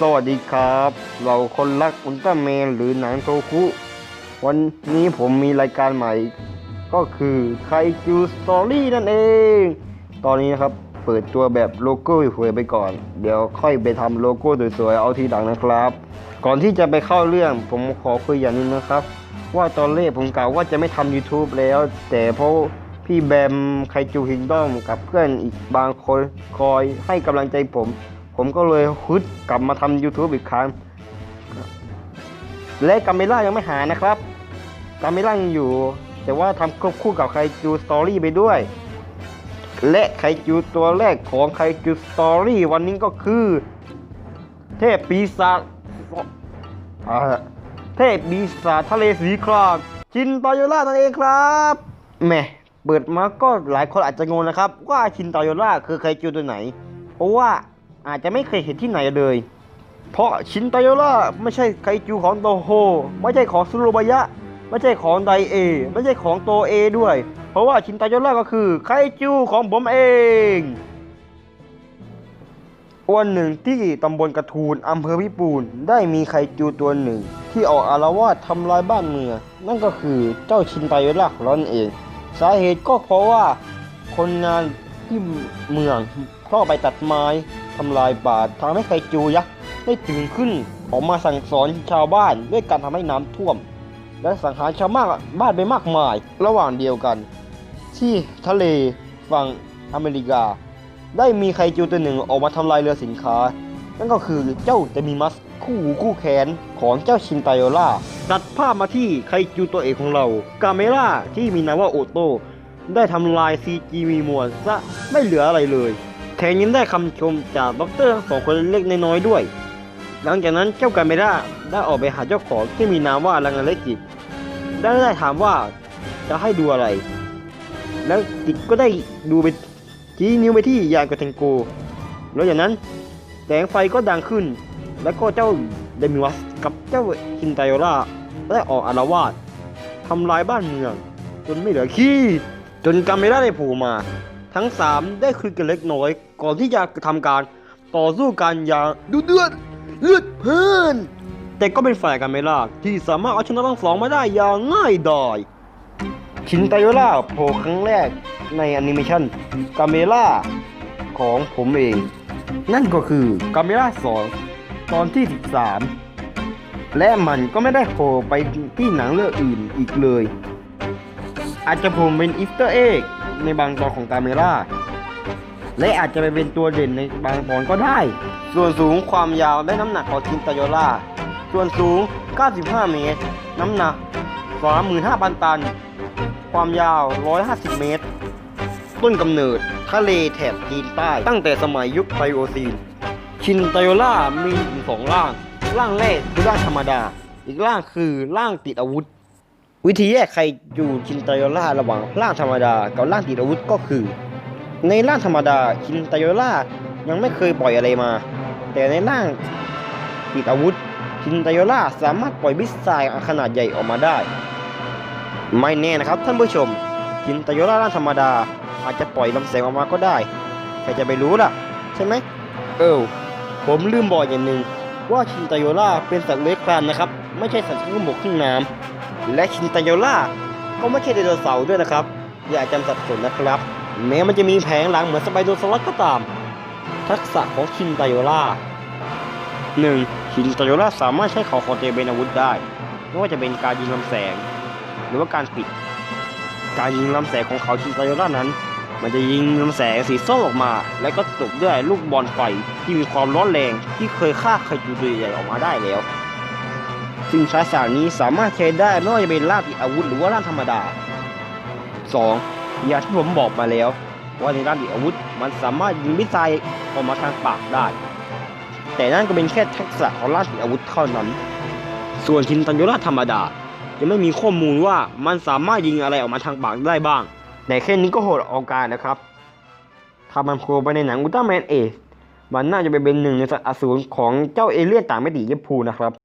สวัสดีครับเราคนรักอุลตร้าแมนหรือหนังโทคุวันนี้ผมมีรายการใหม่ ก็คือไคจูสตอรี่นั่นเอง ตอนนี้นะครับเปิดตัวแบบโลโก้หวยไปก่อน เดี๋ยวค่อยไปทำโลโก้สวยๆเอาทีหลังนะครับ ก่อนที่จะไปเข้าเรื่องผมขอคุยอย่างนึงนะครับ ว่าตอนแรกผมกล่าวว่าจะไม่ทำ YouTube แล้ว แต่เพราะพี่แบมไคจูคิงดอมกับเพื่อนอีกบางคนคอยให้กำลังใจผม ผมก็เลยฮึดกลับมาทำ YouTube อีกครั้ง และกาเมล่ายังไม่หายนะครับกาเมล่ายังอยู่ แต่ว่าทำควบคู่กับไคจูสตอรี่ไปด้วย และไคจูตัวแรกของไคจูสตอรี่วันนี้ก็คือ เทพปีศาจเทพปีศาจทะเลสีครามชินตาโยล่านั่นเองครับแหม่เปิดมาก็หลายคนอาจจะงงนะครับ ว่าชินตาโยล่าคือไคจูตัวไหน เพราะว่า อาจจะไม่เคยเห็นที่ไหนเลย เพราะชินไตโยล่าไม่ใช่ไคจูของโตโฮ ไม่ใช่ของซุโรบายะ ไม่ใช่ของไดเอ ไม่ใช่ของโตเอด้วย เพราะว่าชินไตโยล่าก็คือไคจูของผมเองวันหนึ่งที่ตำบลกระทูลอำเภอพิปูนได้มีไคจูตัวหนึ่ง ที่ออกอารวาสทำลายบ้านเมืองนั่นก็คือเจ้าชินไตโยล่าของเรานั่นเอง สาเหตุก็เพราะว่าคนงานที่เมืองเข้าไปตัดไม้ ทำลายป่าทำให้ไคจูยักษ์ได้ตื่นขึ้นออกมาสั่งสอนชาวบ้านด้วยการทำให้น้ำท่วม และสังหารชาวบ้านบ้านไปมากมาย ระหว่างเดียวกัน ที่ทะเลฝั่งอเมริกา ได้มีไคจูตัวหนึ่งออกมาทำลายเรือสินค้า นั่นก็คือเจ้าเตมิมัสคู่หูคู่แขนของเจ้าชินไตโอล่าตัดภาพมาที่ไคจูตัวเอกของเรา กาเมล่าที่มีนามว่าโอโตได้ทำลายซีจีมีมวลซะไม่เหลืออะไรเลย แถมยังได้คำชมจากด็อกเตอร์ทั้งสองคนเล็กน้อยด้วย หลังจากนั้นเจ้ากาเมล่าได้ออกไปหาเจ้าของที่มีนามว่าลังเลกิตได้ได้ถามว่าจะให้ดูอะไร แล้วกิจก็ได้ดูไปชี้นิ้วไปที่ยานกระเทงโกแล้วจากนั้นแสงไฟก็ดังขึ้น แล้วก็เจ้าเดมิวัสกับเจ้าคินไตโอล่าได้ออกอารวาสทำลายบ้านเมือง จนไม่เหลือขี้จนกาเมล่าได้ผล่มา ทั้งสามได้คุยกันเล็กน้อย ก่อนที่จะทำการต่อสู้กันอย่างดุเดือดเลือดเพื่อนแต่ก็เป็นฝ่ายกาเมล่าที่สามารถเอาชนะทั้งสองมาได้อย่างง่ายดายชินไตโยล่าโผล่ครั้งแรกในแอนิเมชันกาเมล่าของผมเอง นั่นก็คือกาเมล่า2 ตอนที่ 13 และมันก็ไม่ได้โผล่ไปที่หนังเรื่องอื่นอีกเลย อาจจะโผล่เป็นอีสเตอร์เอ็ก ในบางตอนของกาเมล่าและอาจจะไปเป็นตัวเด่นในบางตอนก็ได้ ส่วนสูงความยาวและน้ำหนักของชินไตโยล่าส่วนสูง 95 เมตร น้ำหนัก 35,000 ตัน ความยาว 150 เมตร ต้นกำเนิด ทะเลแถบจีนใต้ ตั้งแต่สมัยยุคไพโอซีน ชินไตโอล่ามีถึงสองร่าง ร่างแรกคือร่างธรรมดา อีกร่างคือร่างติดอาวุธ วิธีแยกใครอยู่ชินไตโอล่าระหว่างร่างธรรมดากับร่างติดอาวุธก็คือ ในร่างธรรมดาชินไตโอล่ายังไม่เคยปล่อยอะไรมา แต่ในร่างติดอาวุธชินไตโอล่าสามารถปล่อยมิสไซล์ขนาดใหญ่ออกมาได้ ไม่แน่นะครับท่านผู้ชมชินไตโยล่าร่างธรรมดาอาจจะปล่อยลำแสงออกมาก็ได้ ใครจะไปรู้ล่ะ ใช่ไหมเออผมลืมบอกอย่างหนึ่งว่าชินไตโยล่าเป็นสัตว์เลื้อยคลานนะครับ ไม่ใช่สัตว์ครึ่งบกครึ่งน้ำ และชินตโยล่าก็ไม่ใช่ไดโนเสาร์ด้วยนะครับ อย่าจำสับสนนะครับ แม้มันจะมีแผงหลังเหมือนสไปโดซอรัสก็ตาม ทักษะของชินตโยล่าหนึ่งชินตโยล่าสามารถใช้เขาคอเตเป็นอาวุธได้ ไม่ว่าจะเป็นการยิงลำแสง หรือว่าการปิด การยิงลำแสงของเขาชินตโยล่านั้น มันจะยิงลำแสงสีส้มออกมา แล้วก็จบด้วยลูกบอลไฟที่มีความร้อนแรงที่เคยฆ่าเคยจูตัวใหญ่ออกมาได้แล้ว ซึ่งทักษะนี้สามารถใช้ได้ไม่ว่าจะเป็นล่าติดอาวุธหรือว่าล่าธรรมดา 2. อย่างที่ผมบอกมาแล้ว ว่าในร่าติดอาวุธมันสามารถยิงมิสไซล์ออกมาทางปากได้ แต่นั่นก็เป็นแค่ทักษะของล่าติดอาวุธเท่านั้น ส่วนชินตันยล่าธรรมดาจะไม่มีข้อมูลว่ามันสามารถยิงอะไรออกมาทางปากได้บ้างแต่แค่นี้ก็โหดเอาการนะครับ ถ้ามันโผล่ไปในหนังอุลตร้าแมนเอมันน่าจะไปเป็นหนึ่งในสัตว์อสูรของเจ้าเอเลี่ยนต่างมิติเยบพูนะครับ